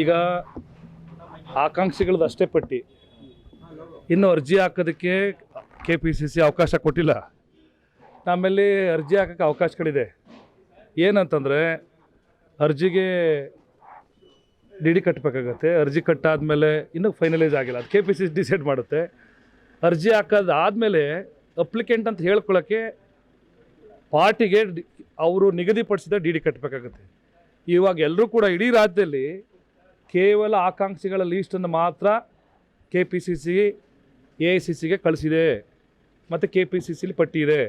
ಈಗ ಆಕಾಂಕ್ಷಿಗಳದ್ದು ಅಷ್ಟೇ ಪಟ್ಟಿ. ಇನ್ನು ಅರ್ಜಿ ಹಾಕೋದಕ್ಕೆ ಕೆ ಪಿ ಸಿ ಸಿ ಅವಕಾಶ ಕೊಟ್ಟಿಲ್ಲ. ನಮ್ಮಲ್ಲಿ ಅರ್ಜಿ ಹಾಕೋಕ್ಕೆ ಅವಕಾಶಗಳಿದೆ. ಏನಂತಂದರೆ ಅರ್ಜಿಗೆ ಡಿ ಡಿ ಕಟ್ಟಬೇಕಾಗತ್ತೆ ಅರ್ಜಿ ಕಟ್ಟಾದಮೇಲೆ ಇನ್ನೂ ಫೈನಲೈಸ್ ಆಗಿಲ್ಲ. ಅದು K P C C decide ಮಾಡುತ್ತೆ. ಅರ್ಜಿ ಹಾಕೋದಾದಮೇಲೆ ಅಪ್ಲಿಕೆಂಟ್ ಅಂತ ಹೇಳ್ಕೊಳ್ಳೋಕ್ಕೆ ಪಾರ್ಟಿಗೆ ಅವರು ನಿಗದಿಪಡಿಸಿದ ಡಿ ಡಿ ಕಟ್ಟಬೇಕಾಗತ್ತೆ ಇವಾಗ ಎಲ್ಲರೂ ಕೂಡ ಇಡೀ ರಾಜ್ಯದಲ್ಲಿ ಕೇವಲ ಆಕಾಂಕ್ಷಿಗಳ ಲೀಸ್ಟನ್ನು ಮಾತ್ರ K P C C A I C ಸಿಗೆ ಕಳಿಸಿದೆ. ಮತ್ತು ಕೆ ಪಿ ಸಿ ಸಿಲಿ ಪಟ್ಟಿ ಇದೆ.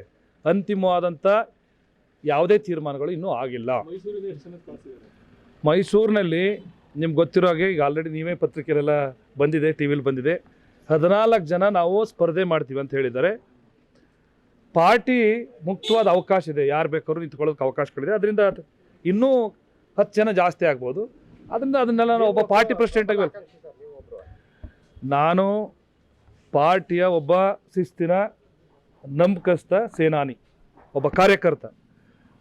ಅಂತಿಮವಾದಂಥ ಯಾವುದೇ ತೀರ್ಮಾನಗಳು ಇನ್ನೂ ಆಗಿಲ್ಲ. ಮೈಸೂರಿನಲ್ಲಿ ನಿಮ್ಗೆ ಗೊತ್ತಿರೋ ಹಾಗೆ ಈಗ ಆಲ್ರೆಡಿ ನೀವೇ ಪತ್ರಿಕೆಲೆಲ್ಲ ಬಂದಿದೆ ಟಿ ವಿಲಿ ಬಂದಿದೆ. ಹದಿನಾಲ್ಕು ಜನ ನಾವು ಸ್ಪರ್ಧೆ ಮಾಡ್ತೀವಿ ಅಂತ ಹೇಳಿದ್ದಾರೆ. ಪಾರ್ಟಿ ಮುಕ್ತವಾದ ಅವಕಾಶ ಇದೆ. ಯಾರು ಬೇಕಾದ್ರೂ ನಿಂತ್ಕೊಳ್ಳೋದಕ್ಕೆ ಅವಕಾಶಗಳಿದೆ. ಅದರಿಂದ ಇನ್ನೂ ಹತ್ತು ಜನ ಜಾಸ್ತಿ ಆಗ್ಬೋದು. ಅದರಿಂದ ಅದನ್ನೆಲ್ಲ ಒಬ್ಬ ಪಾರ್ಟಿ ಪ್ರೆಸಿಡೆಂಟ್ ಆಗಿ ನಾನು ಪಾರ್ಟಿಯ ಒಬ್ಬ ಶಿಸ್ತಿನ ನಂಬಿಕಸ್ತ ಸೇನಾನಿ ಒಬ್ಬ ಕಾರ್ಯಕರ್ತ.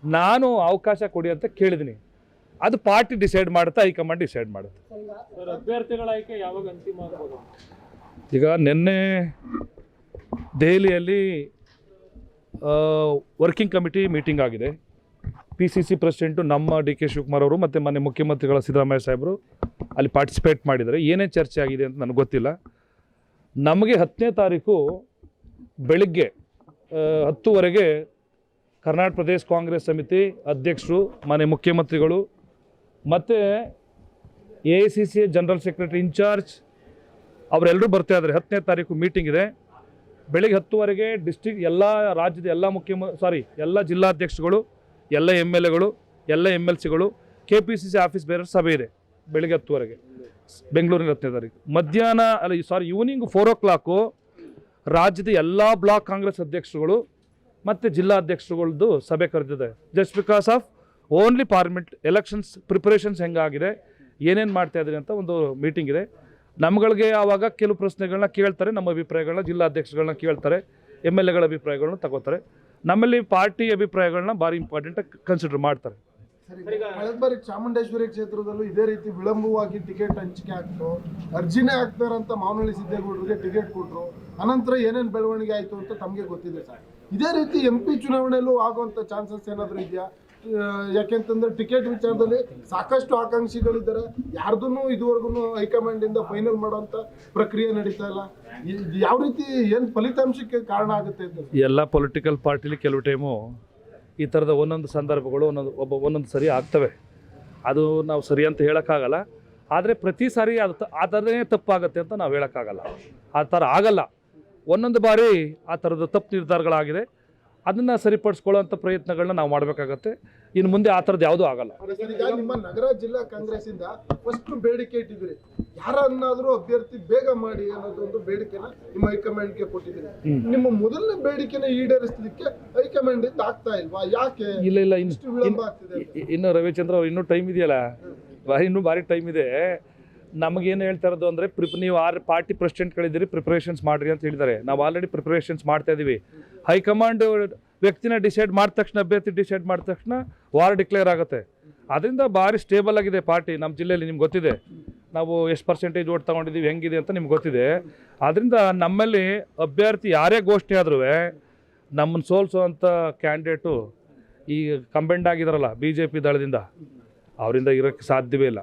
ನಾನು ಅವಕಾಶ ಕೊಡಿ ಅಂತ ಕೇಳಿದ್ದೀನಿ ಅದು ಪಾರ್ಟಿ ಡಿಸೈಡ್ ಮಾಡುತ್ತೆ ಹೈಕಮಾಂಡ್ ಡಿಸೈಡ್ ಮಾಡುತ್ತೆ. ಸರ್ ಅಭ್ಯರ್ಥಿಗಳ ಆಯ್ಕೆ ಯಾವಾಗ ಅಂತಿಮ ಆಗ್ಬೋದು? ಈಗ ನಿನ್ನೆ ದೆಹಲಿಯಲ್ಲಿ ವರ್ಕಿಂಗ್ ಕಮಿಟಿ ಮೀಟಿಂಗ್ ಆಗಿದೆ. ಪಿ ಸಿ ಸಿ ಪ್ರೆಸಿಡೆಂಟು ನಮ್ಮ ಡಿ ಕೆ ಶಿವಕುಮಾರ್ ಅವರು ಮತ್ತು ಮನೆ ಮುಖ್ಯಮಂತ್ರಿಗಳ ಸಿದ್ದರಾಮಯ್ಯ ಸಾಹೇಬರು ಅಲ್ಲಿ ಪಾರ್ಟಿಸಿಪೇಟ್ ಮಾಡಿದ್ದಾರೆ. ಏನೇ ಚರ್ಚೆ ಆಗಿದೆ ಅಂತ ನನಗೆ ಗೊತ್ತಿಲ್ಲ. ನಮಗೆ ಹತ್ತನೇ ತಾರೀಕು ಬೆಳಿಗ್ಗೆ ಹತ್ತುವರೆಗೆ ಕರ್ನಾಟಕ ಪ್ರದೇಶ ಕಾಂಗ್ರೆಸ್ ಸಮಿತಿ ಅಧ್ಯಕ್ಷರು ಮನೆ ಮುಖ್ಯಮಂತ್ರಿಗಳು ಮತ್ತು A I C C general secretary in charge ಅವರೆಲ್ಲರೂ ಬರ್ತಾ ಇದ್ದಾರೆ. ಹತ್ತನೇ ತಾರೀಕು ಮೀಟಿಂಗ್ ಇದೆ. ಬೆಳಿಗ್ಗೆ ಹತ್ತುವರೆಗೆ ಡಿಸ್ಟಿಕ್ ಎಲ್ಲ ರಾಜ್ಯದ ಎಲ್ಲ ಮುಖ್ಯಮ ಸಾರಿ ಎಲ್ಲ ಜಿಲ್ಲಾಧ್ಯಕ್ಷರುಗಳು ಎಲ್ಲ ಎಂ ಎಲ್ ಎಗಳು ಎಲ್ಲ M L ಸಿಗಳು K P C C office ಬೇರೆ, ಸಭೆ ಇದೆ ಬೆಳಿಗ್ಗೆ ಹತ್ತುವರೆಗೆ. ಬೆಂಗಳೂರಿನ ಹತ್ತನೇ ಮಧ್ಯಾಹ್ನ, ಅಲ್ಲ sorry evening four o'clock ರಾಜ್ಯದ ಎಲ್ಲ ಬ್ಲಾಕ್ ಕಾಂಗ್ರೆಸ್ ಅಧ್ಯಕ್ಷರುಗಳು ಮತ್ತು ಜಿಲ್ಲಾಧ್ಯಕ್ಷರುಗಳದ್ದು ಸಭೆ ಕರೆದಿದೆ. Just because of only parliament elections preparations ಹೆಂಗಾಗಿದೆ, ಏನೇನು ಮಾಡ್ತಾ ಇದ್ದೀರಿ ಅಂತ ಒಂದು ಮೀಟಿಂಗ್ ಇದೆ. ನಮ್ಗಳಿಗೆ ಆವಾಗ ಕೆಲವು ಪ್ರಶ್ನೆಗಳನ್ನ ಕೇಳ್ತಾರೆ, ನಮ್ಮ ಅಭಿಪ್ರಾಯಗಳನ್ನ ಜಿಲ್ಲಾಧ್ಯಕ್ಷಗಳನ್ನ ಕೇಳ್ತಾರೆ ಎಂ ಎಲ್ ಎಗಳ ಅಭಿಪ್ರಾಯಗಳನ್ನ ತಗೋತಾರೆ. ನಮ್ಮಲ್ಲಿ ಪಾರ್ಟಿ ಅಭಿಪ್ರಾಯಗಳನ್ನ ಭಾರಿ ಇಂಪಾರ್ಟೆಂಟ್ ಕನ್ಸಿಡರ್ ಮಾಡ್ತಾರೆ. ಕಳೆದ ಬಾರಿ ಚಾಮುಂಡೇಶ್ವರಿ ಕ್ಷೇತ್ರದಲ್ಲೂ ಇದೇ ರೀತಿ ವಿಳಂಬವಾಗಿ ಟಿಕೆಟ್ ಹಂಚಿಕೆ ಆಗ್ತು, ಅರ್ಜಿನೇ ಆಗ್ತಾರಂತ ಮಾವನಹಳ್ಳಿ ಸಿದ್ದೇಗೌಡರಿಗೆ ಟಿಕೆಟ್ ಕೊಟ್ಟರು ಅನಂತರ ಏನೇನು ಬೆಳವಣಿಗೆ ಆಯಿತು ಅಂತ ತಮಗೆ ಗೊತ್ತಿದೆ ಸರ್. ಇದೇ ರೀತಿ ಎಂ ಪಿ ಚುನಾವಣೆಯಲ್ಲೂ ಆಗುವಂಥ ಚಾನ್ಸಸ್ ಏನಾದರೂ ಇದೆಯಾ? ಯಾಕೆಂತಂದ್ರೆ ಟಿಕೆಟ್ ವಿಚಾರದಲ್ಲಿ ಸಾಕಷ್ಟು ಆಕಾಂಕ್ಷಿಗಳಿದ್ದಾರೆ. ಯಾರ್ದೂ ಇದುವರೆಗೂ ಹೈಕಮಾಂಡ್ ಇಂದ ಫೈನಲ್ ಮಾಡುವಂತ ಪ್ರಕ್ರಿಯೆ ನಡೀತಾ ಇಲ್ಲ. ಯಾವ ರೀತಿ, ಏನ್ ಫಲಿತಾಂಶಕ್ಕೆ ಕಾರಣ ಆಗುತ್ತೆ ಎಲ್ಲ ಪೊಲಿಟಿಕಲ್ ಪಾರ್ಟಿಲಿ ಕೆಲವು ಟೈಮು ಈ ಥರದ ಒಂದೊಂದು ಸಂದರ್ಭಗಳು ಒಂದೊಂದು, ಒಬ್ಬ ಒಂದೊಂದು ಸರಿ ಆಗ್ತವೆ. ಅದು ನಾವು ಸರಿ ಅಂತ ಹೇಳೋಕ್ಕಾಗಲ್ಲ. ಆದರೆ ಪ್ರತಿ ಸಾರಿ ಅದು ಥರನೇ ತಪ್ಪಾಗತ್ತೆ ಅಂತ ನಾವು ಹೇಳೋಕ್ಕಾಗಲ್ಲ. ಆ ಥರ ಆಗಲ್ಲ. ಒಂದೊಂದು ಬಾರಿ ಆ ಥರದ ತಪ್ಪು ನಿರ್ಧಾರಗಳಾಗಿದೆ. ಅದನ್ನು ಸರಿಪಡಿಸ್ಕೊಳ್ಳೋಂಥ ಪ್ರಯತ್ನಗಳನ್ನ ನಾವು ಮಾಡಬೇಕಾಗತ್ತೆ. ಇನ್ನು ಮುಂದೆ ಆ ಥರದ್ದು ಯಾವುದೂ ಆಗಲ್ಲ. ನಿಮ್ಮ ನಗರ ಜಿಲ್ಲಾ ಕಾಂಗ್ರೆಸ್ ಇಂದ ಫಸ್ಟ್ ಬೇಡಿಕೆ ಇಟ್ಟಿದ್ರಿ ಯಾರನ್ನಾದರೂ ಅಭ್ಯರ್ಥಿ ಬೇಗ ಮಾಡಿ ಅನ್ನೋದೊಂದು ಬೇಡಿಕೆನ ನಿಮ್ಮ ಹೈಕಮಾಂಡ್ಗೆ ಕೊಟ್ಟಿದ್ದೀರಿ. ನಿಮ್ಮ ಮೊದಲನೇ ಬೇಡಿಕೆನ ಈಡೇರಿಸಲಿಕ್ಕೆ ಹೈಕಮಾಂಡ್ ಇಂದ ಆಗ್ತಾ ಇಲ್ವಾ? ಯಾಕೆ ಇಲ್ಲ ಇಲ್ಲ ಇನ್ನು ಇನ್ನು ರವಿಚಂದ್ರ ಅವ್ರು ಇನ್ನೂ ಟೈಮ್ ಇದೆಯಲ್ಲ? ಇನ್ನೂ ಭಾರಿ ಟೈಮ್ ಇದೆ. ನಮಗೇನು ಹೇಳ್ತಾ ಇರೋದು ಅಂದರೆ ಪ್ರಿಪ್, ನೀವು ಆರು ಪಾರ್ಟಿ ಪ್ರೆಸಿಡೆಂಟ್ಗಳಿದ್ದೀರಿ ಪ್ರಿಪ್ರೇಷನ್ಸ್ ಮಾಡಿರಿ ಅಂತ ಹೇಳಿದ್ದಾರೆ. ನಾವು ಆಲ್ರೆಡಿ ಪ್ರಿಪ್ರೇಷನ್ಸ್ ಮಾಡ್ತಾ ಇದ್ದೀವಿ ಹೈಕಮಾಂಡ್ ವ್ಯಕ್ತಿನ ಡಿಸೈಡ್ ಮಾಡಿದ ತಕ್ಷಣ, ಅಭ್ಯರ್ಥಿ ಡಿಸೈಡ್ ಮಾಡಿದ ತಕ್ಷಣ ವಾರ್ ಡಿಕ್ಲೇರ್ ಆಗುತ್ತೆ. ಅದರಿಂದ ಭಾರಿ ಸ್ಟೇಬಲ್ ಆಗಿದೆ ಪಾರ್ಟಿ ನಮ್ಮ ಜಿಲ್ಲೆಯಲ್ಲಿ, ನಿಮ್ಗೆ ಗೊತ್ತಿದೆ. ನಾವು ಎಷ್ಟು ಪರ್ಸೆಂಟೇಜ್ ಓಟ್ ತೊಗೊಂಡಿದ್ದೀವಿ, ಹೆಂಗಿದೆ ಅಂತ ನಿಮ್ಗೆ ಗೊತ್ತಿದೆ. ಆದ್ದರಿಂದ ನಮ್ಮಲ್ಲಿ ಅಭ್ಯರ್ಥಿ ಯಾರೇ ಘೋಷಣೆ ಆದ್ರೂ ನಮ್ಮನ್ನು ಸೋಲಿಸುವಂಥ ಕ್ಯಾಂಡಿಡೇಟು ಈ ಕಂಬೆಂಡ್ ಆಗಿದಾರಲ್ಲ ಬಿ ಜೆ ಪಿ ದಳದಿಂದ, ಅವರಿಂದ ಇರೋಕ್ಕೆ ಸಾಧ್ಯವೇ ಇಲ್ಲ.